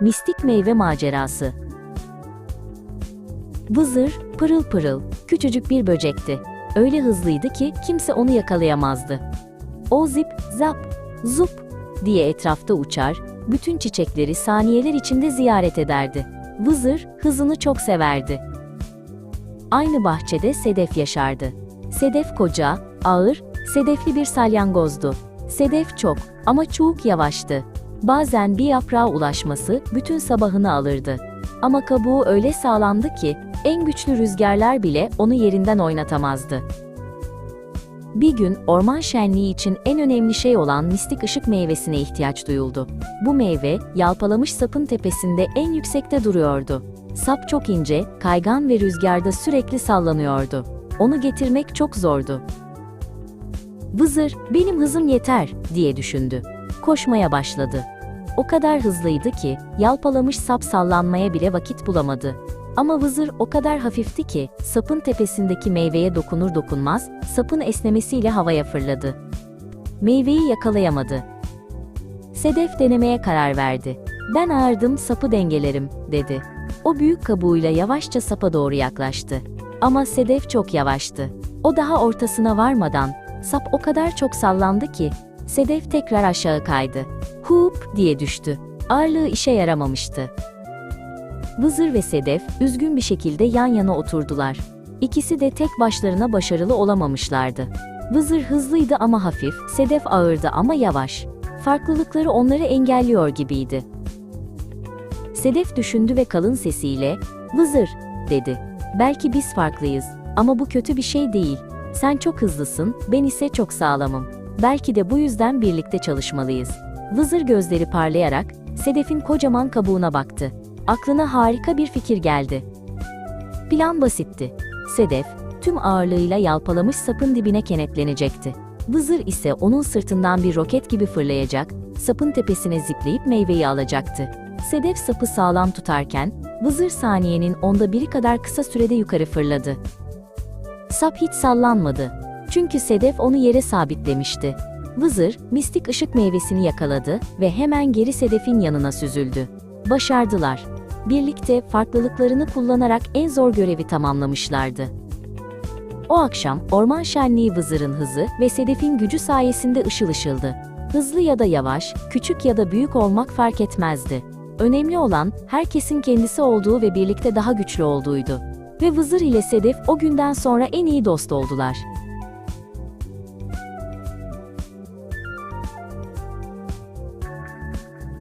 Mistik meyve macerası. Vızır, pırıl pırıl, küçücük bir böcekti. Öyle hızlıydı ki kimse onu yakalayamazdı. O zip, zap, zup diye etrafta uçar, bütün çiçekleri saniyeler içinde ziyaret ederdi. Vızır, hızını çok severdi. Aynı bahçede Sedef yaşardı. Sedef koca, ağır, sedefli bir salyangozdu. Sedef çok ama çok yavaştı. Bazen bir yaprağa ulaşması bütün sabahını alırdı. Ama kabuğu öyle sağlamdı ki en güçlü rüzgarlar bile onu yerinden oynatamazdı. Bir gün orman şenliği için en önemli şey olan mistik ışık meyvesine ihtiyaç duyuldu. Bu meyve yalpalamış sapın tepesinde en yüksekte duruyordu. Sap çok ince, kaygan ve rüzgarda sürekli sallanıyordu. Onu getirmek çok zordu. Vızır, benim hızım yeter, diye düşündü. Koşmaya başladı. O kadar hızlıydı ki, yalpalamış sap sallanmaya bile vakit bulamadı. Ama vızır o kadar hafifti ki, sapın tepesindeki meyveye dokunur dokunmaz, sapın esnemesiyle havaya fırladı. Meyveyi yakalayamadı. Sedef denemeye karar verdi. Ben ağırdım, sapı dengelerim, dedi. O büyük kabuğuyla yavaşça sapa doğru yaklaştı. Ama Sedef çok yavaştı. O daha ortasına varmadan, sap o kadar çok sallandı ki, Sedef tekrar aşağı kaydı. Hup diye düştü. Ağırlığı işe yaramamıştı. Vızır ve Sedef üzgün bir şekilde yan yana oturdular. İkisi de tek başlarına başarılı olamamışlardı. Vızır hızlıydı ama hafif, Sedef ağırdı ama yavaş. Farklılıkları onları engelliyor gibiydi. Sedef düşündü ve kalın sesiyle, "Vızır," dedi. "Belki biz farklıyız ama bu kötü bir şey değil. Sen çok hızlısın, ben ise çok sağlamım. Belki de bu yüzden birlikte çalışmalıyız." Vızır gözleri parlayarak Sedef'in kocaman kabuğuna baktı. Aklına harika bir fikir geldi. Plan basitti. Sedef, tüm ağırlığıyla yalpalamış sapın dibine kenetlenecekti. Vızır ise onun sırtından bir roket gibi fırlayacak, sapın tepesine zipleyip meyveyi alacaktı. Sedef sapı sağlam tutarken, Vızır saniyenin onda biri kadar kısa sürede yukarı fırladı. Sap hiç sallanmadı. Çünkü Sedef onu yere sabitlemişti. Vızır, mistik ışık meyvesini yakaladı ve hemen geri Sedef'in yanına süzüldü. Başardılar. Birlikte farklılıklarını kullanarak en zor görevi tamamlamışlardı. O akşam orman şenliği Vızır'ın hızı ve Sedef'in gücü sayesinde ışıl ışıldı. Hızlı ya da yavaş, küçük ya da büyük olmak fark etmezdi. Önemli olan herkesin kendisi olduğu ve birlikte daha güçlü olduğuydu. Ve Vızır ile Sedef o günden sonra en iyi dost oldular.